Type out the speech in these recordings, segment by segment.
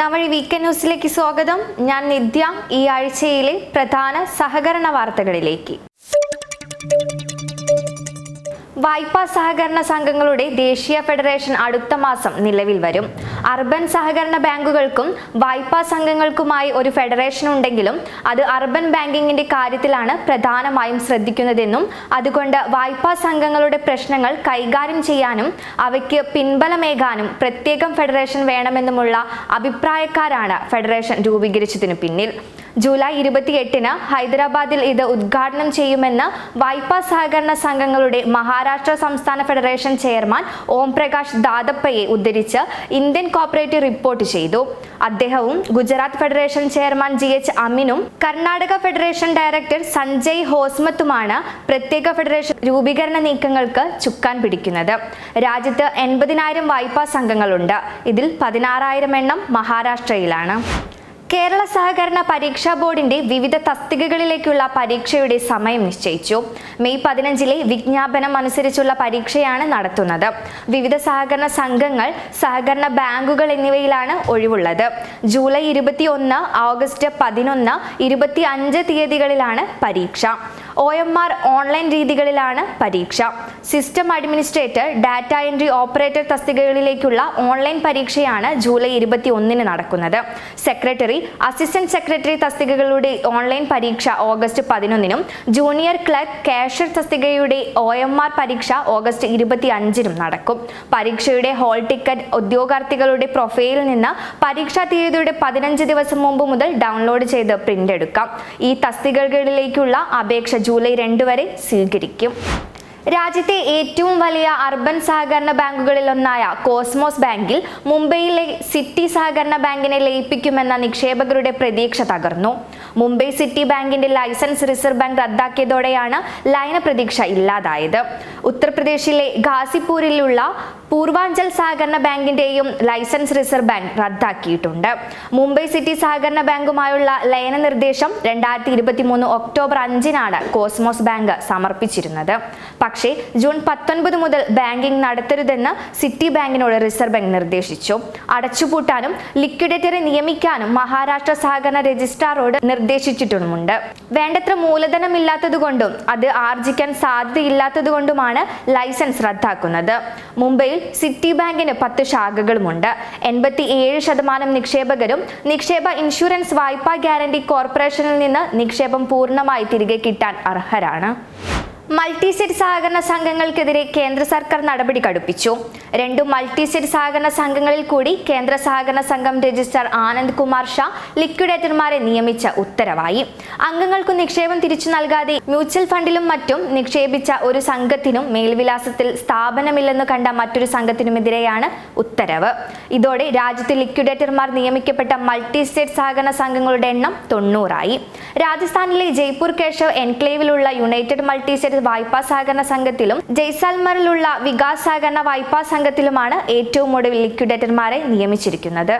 മൂന്നാം വഴി വീക്കെൻഡ് ന്യൂസിലേക്ക് സ്വാഗതം. ഞാൻ നിത്യ. ഈ ആഴ്ചയിലെ പ്രധാന സഹകരണ വാർത്തകളിലേക്ക്. വായ്പാ സഹകരണ സംഘങ്ങളുടെ ദേശീയ ഫെഡറേഷൻ അടുത്ത മാസം നിലവിൽ വരും. അർബൻ സഹകരണ ബാങ്കുകൾക്കും വായ്പാ സംഘങ്ങൾക്കുമായി ഒരു ഫെഡറേഷൻ ഉണ്ടെങ്കിലും അത് അർബൻ ബാങ്കിങ്ങിന്റെ കാര്യത്തിലാണ് പ്രധാനമായും ശ്രദ്ധിക്കുന്നതെന്നും അതുകൊണ്ട് വായ്പാ സംഘങ്ങളുടെ പ്രശ്നങ്ങൾ കൈകാര്യം ചെയ്യാനും അവയ്ക്ക് പിൻബലമേകാനും പ്രത്യേകം ഫെഡറേഷൻ വേണമെന്നുമുള്ള അഭിപ്രായക്കാരാണ് ഫെഡറേഷൻ രൂപീകരിച്ചതിനു പിന്നിൽ. ജൂലൈ ഇരുപത്തിയെട്ടിന് ഹൈദരാബാദിൽ ഇത് ഉദ്ഘാടനം ചെയ്യുമെന്ന് വായ്പാ സഹകരണ സംഘങ്ങളുടെ മഹാരാഷ്ട്ര സംസ്ഥാന ഫെഡറേഷൻ ചെയർമാൻ ഓം പ്രകാശ് ദാദപ്പയെ ഉദ്ധരിച്ച് ഇന്ത്യൻ കോപ്പറേറ്റീവ് റിപ്പോർട്ട് ചെയ്തു. അദ്ദേഹവും Gujarat federation chairman G H അമിനും Karnataka federation director Sanjay ഹോസ്മത്തുമാണ് പ്രത്യേക ഫെഡറേഷൻ രൂപീകരണ നീക്കങ്ങൾക്ക് ചുക്കാൻ പിടിക്കുന്നത്. രാജ്യത്ത് എൺപതിനായിരം വായ്പാ സംഘങ്ങളുണ്ട്. ഇതിൽ പതിനാറായിരം എണ്ണം മഹാരാഷ്ട്രയിലാണ്. കേരള സഹകരണ പരീക്ഷാ ബോർഡിന്റെ വിവിധ തസ്തികകളിലേക്കുള്ള പരീക്ഷയുടെ സമയം നിശ്ചയിച്ചു. മെയ് പതിനഞ്ചിലെ വിജ്ഞാപനം അനുസരിച്ചുള്ള പരീക്ഷയാണ് നടത്തുന്നത്. വിവിധ സഹകരണ സംഘങ്ങൾ സഹകരണ ബാങ്കുകൾ എന്നിവയിലാണ് ഒഴിവുള്ളത്. ജൂലൈ ഇരുപത്തി ഒന്ന് ഓഗസ്റ്റ് പതിനൊന്ന് ഇരുപത്തി അഞ്ച് തീയതികളിലാണ് പരീക്ഷ. ഒ എം ആർ ഓൺലൈൻ രീതികളിലാണ് പരീക്ഷ. System administrator data entry operator തസ്തികകളിലേക്കുള്ള online പരീക്ഷയാണ് ജൂലൈ ഇരുപത്തി ഒന്നിന് നടക്കുന്നത്. സെക്രട്ടറി അസിസ്റ്റന്റ് സെക്രട്ടറി തസ്തികകളുടെ ഓൺലൈൻ പരീക്ഷ ഓഗസ്റ്റ് പതിനൊന്നിനും ജൂനിയർ ക്ലർക്ക് കാഷ്യർ തസ്തികയുടെ ഒ എം ആർ പരീക്ഷ ഓഗസ്റ്റ് ഇരുപത്തി അഞ്ചിനും നടക്കും. പരീക്ഷയുടെ ഹോൾ ടിക്കറ്റ് ഉദ്യോഗാർത്ഥികളുടെ പ്രൊഫൈലിൽ നിന്ന് പരീക്ഷാ തീയതിയുടെ പതിനഞ്ച് ദിവസം മുമ്പ് മുതൽ ഡൗൺലോഡ് ചെയ്ത് പ്രിന്റ് എടുക്കാം. ഈ തസ്തികകളിലേക്കുള്ള അപേക്ഷ ജൂലൈ രണ്ട് വരെ സ്വീകരിക്കും. രാജ്യത്തെ ഏറ്റവും വലിയ അർബൻ സഹകരണ ബാങ്കുകളിൽ ഒന്നായ കോസ്മോസ് ബാങ്കിൽ മുംബൈയിലെ സിറ്റി സഹകരണ ബാങ്കിനെ ലയിപ്പിക്കുമെന്ന നിക്ഷേപകരുടെ പ്രതീക്ഷ തകർന്നു. മുംബൈ സിറ്റി ബാങ്കിന്റെ ലൈസൻസ് റിസർവ് ബാങ്ക് റദ്ദാക്കിയതോടെയാണ് ലയന പ്രതീക്ഷ ഇല്ലാതായത്. ഉത്തർപ്രദേശിലെ ഘാസിപ്പൂരിലുള്ള പൂർവാഞ്ചൽ സഹകരണ ബാങ്കിന്റെയും ലൈസൻസ് റിസർവ് ബാങ്ക് റദ്ദാക്കിയിട്ടുണ്ട്. മുംബൈ സിറ്റി സഹകരണ ബാങ്കുമായുള്ള ലയന നിർദ്ദേശം രണ്ടായിരത്തി ഇരുപത്തി മൂന്ന് ഒക്ടോബർ അഞ്ചിനാണ് കോസ്മോസ് ബാങ്ക് സമർപ്പിച്ചിരുന്നത്. പക്ഷേ ജൂൺ പത്തൊൻപത് മുതൽ ബാങ്കിംഗ് നടത്തരുതെന്ന് സിറ്റി ബാങ്കിനോട് റിസർവ് ബാങ്ക് നിർദ്ദേശിച്ചു. അടച്ചുപൂട്ടാനും ലിക്വിഡേറ്ററെ നിയമിക്കാനും മഹാരാഷ്ട്ര സഹകരണ രജിസ്ട്രാറോട് നിർദ്ദേശിച്ചിട്ടുമുണ്ട്. വേണ്ടത്ര മൂലധനമില്ലാത്തതുകൊണ്ടും അത് ആർജിക്കാൻ സാധ്യതയില്ലാത്തതുകൊണ്ടുമാണ് ലൈസൻസ് റദ്ദാക്കുന്നത്. മുംബൈയിൽ സിറ്റി ബാങ്കിന് പത്ത് ശാഖകളുമുണ്ട്. എൺപത്തി ഏഴ് ശതമാനം നിക്ഷേപകരും നിക്ഷേപ ഇൻഷുറൻസ് വായ്പാ ഗ്യാരണ്ടി കോർപ്പറേഷനിൽ നിന്ന് നിക്ഷേപം പൂർണമായി തിരികെ കിട്ടാൻ അർഹരാണ്. മൾട്ടിസെറ്റ് സഹകരണ സംഘങ്ങൾക്കെതിരെ കേന്ദ്ര സർക്കാർ നടപടി കടുപ്പിച്ചു. രണ്ടു മൾട്ടിസെറ്റ് സഹകരണ സംഘങ്ങളിൽ കൂടി കേന്ദ്ര സഹകരണ സംഘം രജിസ്ട്രാർ ആനന്ദ് കുമാർ ഷാ ലിക്വിഡേറ്റർമാരെ നിയമിച്ച ഉത്തരവായി. അംഗങ്ങൾക്ക് നിക്ഷേപം തിരിച്ചു നൽകാതെ മ്യൂച്വൽ ഫണ്ടിലും മറ്റും നിക്ഷേപിച്ച ഒരു സംഘത്തിനും മേൽവിലാസത്തിൽ സ്ഥാപനമില്ലെന്ന് കണ്ട മറ്റൊരു സംഘത്തിനുമെതിരെയാണ് ഉത്തരവ്. ഇതോടെ രാജ്യത്ത് ലിക്വിഡേറ്റർമാർ നിയമിക്കപ്പെട്ട മൾട്ടി സ്റ്റേറ്റ് സഹകരണ സംഘങ്ങളുടെ എണ്ണം തൊണ്ണൂറായി. രാജസ്ഥാനിലെ ജയ്പൂർ കേശവ് എൻക്ലേവിലുള്ള യുണൈറ്റഡ് മൾട്ടിസ്റ്റേറ്റ് വായ്പാ സഹകരണ സംഘത്തിലും ജയ്സാൽമറിലുള്ള വികാസ് സഹകരണ വായ്പാ സംഘത്തിലുമാണ് ഏറ്റവും ഒടുവിൽ ലിക്വിഡേറ്റർമാരെ നിയമിച്ചിരിക്കുന്നത്.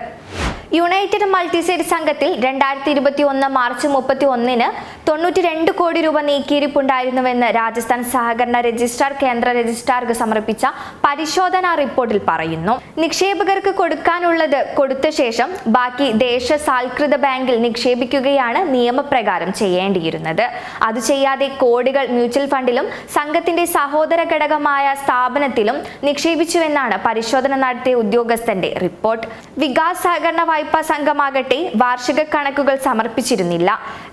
യുണൈറ്റഡ് മൾട്ടിസൈഡ് സംഘത്തിൽ രണ്ടായിരത്തി ഇരുപത്തി ഒന്ന് മാർച്ച് മുപ്പത്തി ഒന്നിന് തൊണ്ണൂറ്റി രണ്ട് കോടി രൂപ നീക്കിയിരിപ്പുണ്ടായിരുന്നുവെന്ന് രാജസ്ഥാൻ സഹകരണ രജിസ്ട്രാർ കേന്ദ്ര രജിസ്ട്രാർക്ക് സമർപ്പിച്ച പരിശോധനാ റിപ്പോർട്ടിൽ പറയുന്നു. നിക്ഷേപകർക്ക് കൊടുക്കാനുള്ളത് കൊടുത്ത ശേഷം ബാക്കി ദേശസാൽകൃത ബാങ്കിൽ നിക്ഷേപിക്കുകയാണ് നിയമപ്രകാരം ചെയ്യേണ്ടിയിരുന്നത്. അത് ചെയ്യാതെ കോടികൾ മ്യൂച്വൽ ഫണ്ടിലും സംഘത്തിന്റെ സഹോദര ഘടകമായ സ്ഥാപനത്തിലും നിക്ഷേപിച്ചുവെന്നാണ് പരിശോധന നടത്തിയ ഉദ്യോഗസ്ഥന്റെ റിപ്പോർട്ട്. വികാസ് സഹകരണ വായ്പാ സംഘമാകട്ടെ വാർഷിക കണക്കുകൾ സമർപ്പിച്ചിരുന്നില്ല.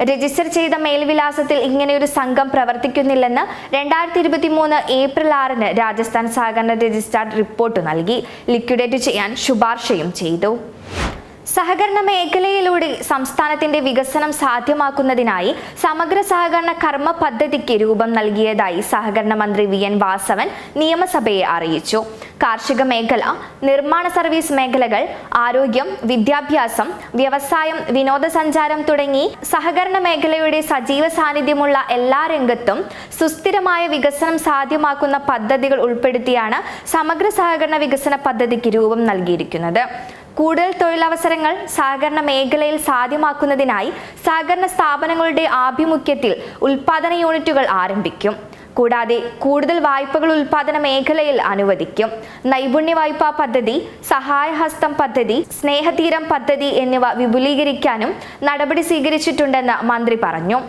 രജിസ്റ്റർ ചെയ്ത മേൽവിലാസത്തിൽ ഇങ്ങനെയൊരു സംഘം പ്രവർത്തിക്കുന്നില്ലെന്ന് രണ്ടായിരത്തി ഇരുപത്തി മൂന്ന് ഏപ്രിൽ ആറിന് രാജസ്ഥാൻ സഹകരണ രജിസ്ട്രാർ റിപ്പോർട്ട് നൽകി. ലിക്വിഡേറ്റ് ചെയ്യാൻ ശുപാർശയും ചെയ്തു. സഹകരണ മേഖലയിലൂടെ സംസ്ഥാനത്തിന്റെ വികസനം സാധ്യമാക്കുന്നതിനായി സമഗ്ര സഹകരണ കർമ്മ പദ്ധതിക്ക് രൂപം നൽകിയതായി സഹകരണ മന്ത്രി വി എൻ വാസവൻ നിയമസഭയെ അറിയിച്ചു. കാർഷിക മേഖല നിർമ്മാണ സർവീസ് മേഖലകൾ ആരോഗ്യം വിദ്യാഭ്യാസം വ്യവസായം വിനോദസഞ്ചാരം തുടങ്ങി സഹകരണ മേഖലയുടെ സജീവ സാന്നിധ്യമുള്ള എല്ലാ രംഗത്തും സുസ്ഥിരമായ വികസനം സാധ്യമാക്കുന്ന പദ്ധതികൾ ഉൾപ്പെടുത്തിയാണ് സമഗ്ര സഹകരണ വികസന പദ്ധതിക്ക് രൂപം നൽകിയിരിക്കുന്നത്. കൂടുതൽ തൊഴിലവസരങ്ങൾ സഹകരണ മേഖലയിൽ സാധ്യമാക്കുന്നതിനായി സഹകരണ സ്ഥാപനങ്ങളുടെ ആഭിമുഖ്യത്തിൽ ഉൽപാദന യൂണിറ്റുകൾ ആരംഭിക്കും. കൂടാതെ കൂടുതൽ വായ്പകൾ ഉൽപാദന മേഖലയിൽ അനുവദിക്കും. നൈപുണ്യ വായ്പാ പദ്ധതി സഹായഹസ്തം പദ്ധതി സ്നേഹതീരം പദ്ധതി എന്നിവ വിപുലീകരിക്കാനും നടപടി സ്വീകരിച്ചിട്ടുണ്ടെന്ന് മന്ത്രി പറഞ്ഞു.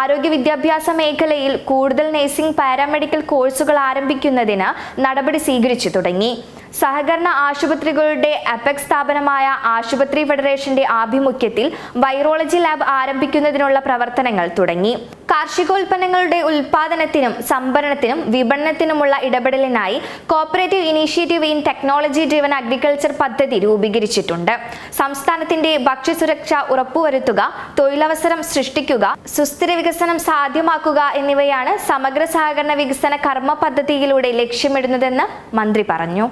ആരോഗ്യ വിദ്യാഭ്യാസ മേഖലയിൽ കൂടുതൽ നഴ്സിംഗ് പാരാമെഡിക്കൽ കോഴ്സുകൾ ആരംഭിക്കുന്നതിന് നടപടി സ്വീകരിച്ചു തുടങ്ങി. സഹകരണ ആശുപത്രികളുടെ അപെക്സ് സ്ഥാപനമായ ആശുപത്രി ഫെഡറേഷന്റെ ആഭിമുഖ്യത്തിൽ വൈറോളജി ലാബ് ആരംഭിക്കുന്നതിനുള്ള പ്രവർത്തനങ്ങൾ തുടങ്ങി. കാർഷികോൽപ്പന്നങ്ങളുടെ ഉൽപാദനത്തിനും സംഭരണത്തിനും വിപണനത്തിനുമുള്ള ഇടപെടലിനായി cooperative initiative in technology driven agriculture പദ്ധതി രൂപീകരിച്ചിട്ടുണ്ട്. സംസ്ഥാനത്തിന്റെ ഭക്ഷ്യസുരക്ഷ ഉറപ്പുവരുത്തുക തൊഴിലവസരം സൃഷ്ടിക്കുക സുസ്ഥിര വികസനം സാധ്യമാക്കുക എന്നിവയാണ് സമഗ്ര സഹകരണ വികസന കർമ്മ പദ്ധതിയിലൂടെ ലക്ഷ്യമിടുന്നതെന്ന് മന്ത്രി പറഞ്ഞു.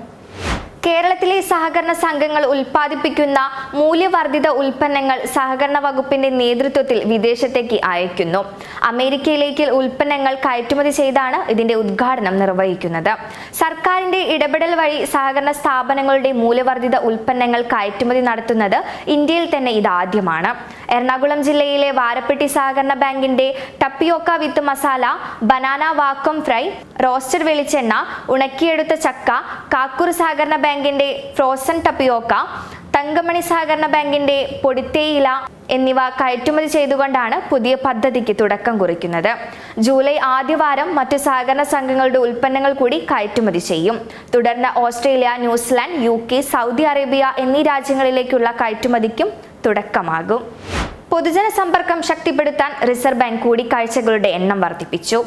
കേരളത്തിലെ സഹകരണ സംഘങ്ങൾ ഉൽപ്പാദിപ്പിക്കുന്ന മൂല്യവർദ്ധിത ഉൽപ്പന്നങ്ങൾ സഹകരണ വകുപ്പിന്റെ നേതൃത്വത്തിൽ വിദേശത്തേക്ക് അയക്കുന്നു അമേരിക്കയിലേക്ക് ഉൽപ്പന്നങ്ങൾ കയറ്റുമതി ചെയ്താണ് ഇതിന്റെ ഉദ്ഘാടനം നിർവഹിക്കുന്നത്. സർക്കാരിന്റെ ഇടപെടൽ വഴി സഹകരണ സ്ഥാപനങ്ങളുടെ മൂല്യവർദ്ധിത ഉൽപ്പന്നങ്ങൾ കയറ്റുമതി നടത്തുന്നത് ഇന്ത്യയിൽ തന്നെ ഇതാദ്യമാണ്. എറണാകുളം ജില്ലയിലെ വാരപ്പെട്ടി സഹകരണ ബാങ്കിന്റെ tapioca with masala banana vacuum fry roasted വെളിച്ചെണ്ണ ഉണക്കിയെടുത്ത ചക്ക കാക്കൂർ സഹകരണ ബാങ്കിന്റെ ഫ്രോസൺ ടപ്പിയോക്ക തങ്കമണി സഹകരണ ബാങ്കിന്റെ പൊടിത്തേയില എന്നിവ കയറ്റുമതി ചെയ്തുകൊണ്ടാണ് പുതിയ പദ്ധതിക്ക് തുടക്കം കുറിക്കുന്നത്. ജൂലൈ ആദ്യവാരം മറ്റ് സഹകരണ സംഘങ്ങളുടെ ഉൽപ്പന്നങ്ങൾ കൂടി കയറ്റുമതി ചെയ്യും. തുടർന്ന് ഓസ്ട്രേലിയ ന്യൂസിലാൻഡ് യു സൗദി അറേബ്യ എന്നീ രാജ്യങ്ങളിലേക്കുള്ള കയറ്റുമതിക്കും തുടക്കമാകും. പൊതുജന സമ്പർക്കം ശക്തിപ്പെടുത്താൻ റിസർവ് ബാങ്ക് കൂടിക്കാഴ്ചകളുടെ എണ്ണം വർദ്ധിപ്പിച്ചു.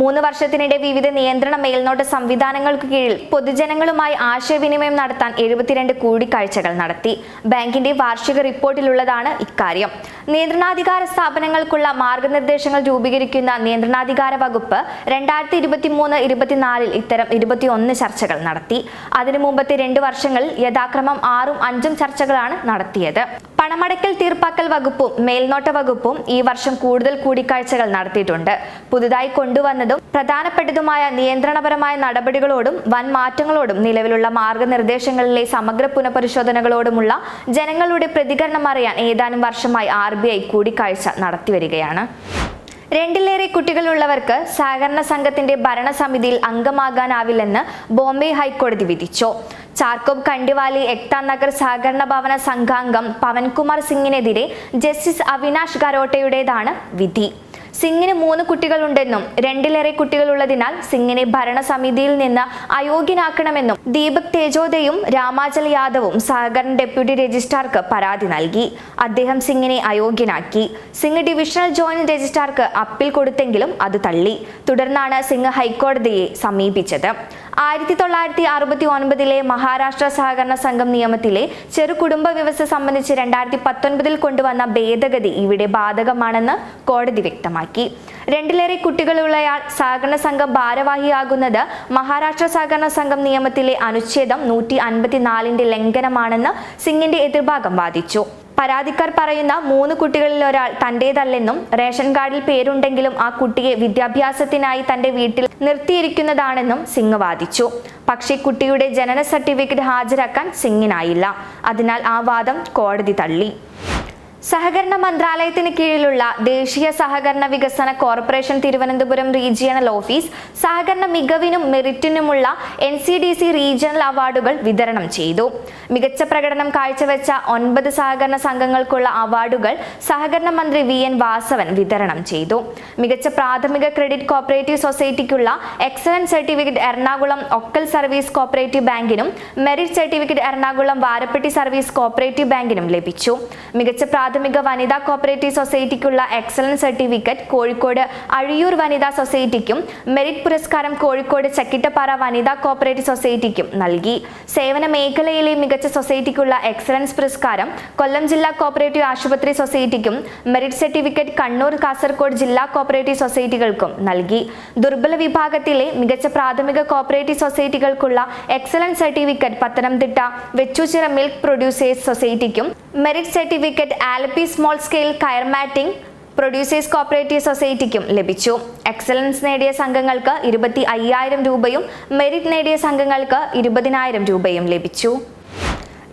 മൂന്ന് വർഷത്തിനിടെ വിവിധ നിയന്ത്രണ മേൽനോട്ട സംവിധാനങ്ങൾക്ക് കീഴിൽ പൊതുജനങ്ങളുമായി ആശയവിനിമയം നടത്താൻ എഴുപത്തിരണ്ട് കൂടിക്കാഴ്ചകൾ നടത്തി. ബാങ്കിന്റെ വാർഷിക റിപ്പോർട്ടിലുള്ളതാണ് ഇക്കാര്യം. നിയന്ത്രണാധികാര സ്ഥാപനങ്ങൾക്കുള്ള മാർഗനിർദ്ദേശങ്ങൾ രൂപീകരിക്കുന്ന നിയന്ത്രണാധികാര വകുപ്പ് രണ്ടായിരത്തി ഇരുപത്തി മൂന്ന് ഇരുപത്തിനാലിൽ ഇത്തരം ഇരുപത്തിയൊന്ന് ചർച്ചകൾ നടത്തി. അതിനു മുമ്പത്തെ രണ്ട് വർഷങ്ങളിൽ യഥാക്രമം ആറും അഞ്ചും ചർച്ചകളാണ് നടത്തിയത്. പണമടയ്ക്കൽ തീർപ്പാക്കൽ വകുപ്പും മേൽനോട്ട വകുപ്പും ഈ വർഷം കൂടുതൽ കൂടിക്കാഴ്ചകൾ നടത്തിയിട്ടുണ്ട്. പുതുതായി കൊണ്ടുവന്നതും പ്രധാനപ്പെട്ടതുമായ നിയന്ത്രണപരമായ നടപടികളോടും വൻ മാറ്റങ്ങളോടും നിലവിലുള്ള മാർഗനിർദ്ദേശങ്ങളിലെ സമഗ്ര പുനഃപരിശോധനകളോടുമുള്ള ജനങ്ങളുടെ പ്രതികരണം അറിയാൻ ഏതാനും വർഷമായി ആർ ബി ഐ കൂടിക്കാഴ്ച നടത്തിവരികയാണ്. രണ്ടിലേറെ കുട്ടികളുള്ളവർക്ക് സഹകരണ സംഘത്തിന്റെ ഭരണസമിതിയിൽ അംഗമാകാനാവില്ലെന്ന് ബോംബെ ഹൈക്കോടതി വിധിച്ചു. ചാർക്കോബ് കണ്ടിവാലി എക്താ നഗർ സഹകരണ ഭവന സംഘാംഗം പവൻകുമാർ സിംഗിനെതിരെ ജസ്റ്റിസ് അവിനാഷ് ഗരോട്ടയുടേതാണ് വിധി. സിംഗിന് മൂന്ന് കുട്ടികളുണ്ടെന്നും രണ്ടിലേറെ കുട്ടികളുള്ളതിനാൽ സിംഗിനെ ഭരണസമിതിയിൽ നിന്ന് അയോഗ്യനാക്കണമെന്നും ദീപക് തേജോദയും രാമാചൽ യാദവും സഹകരണ ഡെപ്യൂട്ടി രജിസ്ട്രാർക്ക് പരാതി നൽകി. അദ്ദേഹം സിംഗിനെ അയോഗ്യനാക്കി. സിംഗ് ഡിവിഷണൽ ജോയിന്റ് രജിസ്ട്രാർക്ക് അപ്പീൽ കൊടുത്തെങ്കിലും അത് തള്ളി. തുടർന്നാണ് സിംഗ് ഹൈക്കോടതിയെ സമീപിച്ചത്. ആയിരത്തി തൊള്ളായിരത്തി അറുപത്തി ഒൻപതിലെ മഹാരാഷ്ട്ര സഹകരണ സംഘം നിയമത്തിലെ ചെറു കുടുംബ വ്യവസ്ഥ സംബന്ധിച്ച് രണ്ടായിരത്തി പത്തൊൻപതിൽ കൊണ്ടുവന്ന ഭേദഗതി ഇവിടെ ബാധകമാണെന്ന് കോടതി വ്യക്തമാക്കി. രണ്ടിലേറെ കുട്ടികളുള്ളയാൾ സഹകരണ സംഘം ഭാരവാഹിയാകുന്നത് മഹാരാഷ്ട്ര സഹകരണ സംഘം നിയമത്തിലെ അനുച്ഛേദം നൂറ്റി അൻപത്തിനാലിന്റെ ലംഘനമാണെന്ന് സിംഗിന്റെ എതിർഭാഗം വാദിച്ചു. പരാതിക്കാർ പറയുന്ന മൂന്ന് കുട്ടികളിൽ ഒരാൾ തന്റേതല്ലെന്നും റേഷൻ കാർഡിൽ പേരുണ്ടെങ്കിലും ആ കുട്ടിയെ വിദ്യാഭ്യാസത്തിനായി തന്റെ വീട്ടിൽ നിർത്തിയിരിക്കുന്നതാണെന്നും സിംഗ് വാദിച്ചു. പക്ഷേ കുട്ടിയുടെ ജനന സർട്ടിഫിക്കറ്റ് ഹാജരാക്കാൻ സിംഗിനായില്ല. അതിനാൽ ആ വാദം കോടതി തള്ളി. സഹകരണ മന്ത്രാലയത്തിന് കീഴിലുള്ള ദേശീയ സഹകരണ വികസന കോർപ്പറേഷൻ തിരുവനന്തപുരം റീജിയണൽ ഓഫീസ് സഹകരണ മികവിനും മെറിറ്റിനുമുള്ള N C D C regional അവാർഡുകൾ വിതരണം ചെയ്തു. മികച്ച പ്രകടനം കാഴ്ചവെച്ച ഒൻപത് സഹകരണ സംഘങ്ങൾക്കുള്ള അവാർഡുകൾ സഹകരണ മന്ത്രി വി എൻ വാസവൻ വിതരണം ചെയ്തു. മികച്ച പ്രാഥമിക credit cooperative സൊസൈറ്റിക്കുള്ള excellence certificate Ernakulam Okkal service cooperative ബാങ്കിനും merit certificate Ernakulam Varappetty service cooperative ബാങ്കിനും ലഭിച്ചു. മികച്ച പ്രാഥമിക വനിതാ കോപ്പറേറ്റീവ് സൊസൈറ്റിക്കുള്ള എക്സലൻസ് സർട്ടിഫിക്കറ്റ് കോഴിക്കോട് അഴിയൂർ വനിതാ സൊസൈറ്റിക്കും മെറിറ്റ് പുരസ്കാരം കോഴിക്കോട് ചക്കിട്ടപ്പാറ വനിതാ കോപ്പറേറ്റീവ് സൊസൈറ്റിക്കും നൽകി. സേവന മേഖലയിലെ മികച്ച സൊസൈറ്റിക്കുള്ള എക്സലൻസ് പുരസ്കാരം കൊല്ലം ജില്ലാ കോപ്പറേറ്റീവ് ആശുപത്രി സൊസൈറ്റിക്കും മെറിറ്റ് സർട്ടിഫിക്കറ്റ് കണ്ണൂർ കാസർഗോഡ് ജില്ലാ കോപ്പറേറ്റീവ് സൊസൈറ്റികൾക്കും നൽകി. ദുർബല വിഭാഗത്തിലെ മികച്ച പ്രാഥമിക cooperative സൊസൈറ്റികൾക്കുള്ള excellence certificate Pathanamthitta Vechoochira milk producers സൊസൈറ്റിക്കും merit certificate Alleppey small scale coir matting producers cooperative സൊസൈറ്റിക്കും ലഭിച്ചു. എക്സലൻസ് നേടിയ സംഘങ്ങൾക്ക് ഇരുപത്തി അയ്യായിരം രൂപയും മെറിറ്റ് നേടിയ സംഘങ്ങൾക്ക് ഇരുപതിനായിരം രൂപയും ലഭിച്ചു.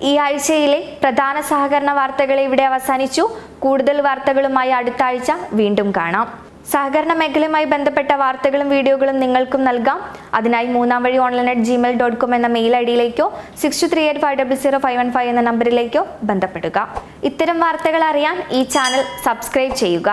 ഈ ആഴ്ചയിലെ പ്രധാന സഹകരണ വാർത്തകൾ ഇവിടെ അവസാനിച്ചു. കൂടുതൽ വാർത്തകളുമായി അടുത്ത ആഴ്ച വീണ്ടും കാണാം. സഹകരണ മേഖലയുമായി ബന്ധപ്പെട്ട വാർത്തകളും വീഡിയോകളും നിങ്ങൾക്കും നൽകാം. അതിനായി മൂന്നാം വഴി online at Gmail dot com എന്ന mail I ഡിയിലേക്കോ six three eight five double zero five one five എന്ന നമ്പറിലേക്കോ ബന്ധപ്പെടുക. ഇത്തരം വാർത്തകൾ അറിയാൻ ഈ ചാനൽ സബ്സ്ക്രൈബ് ചെയ്യുക.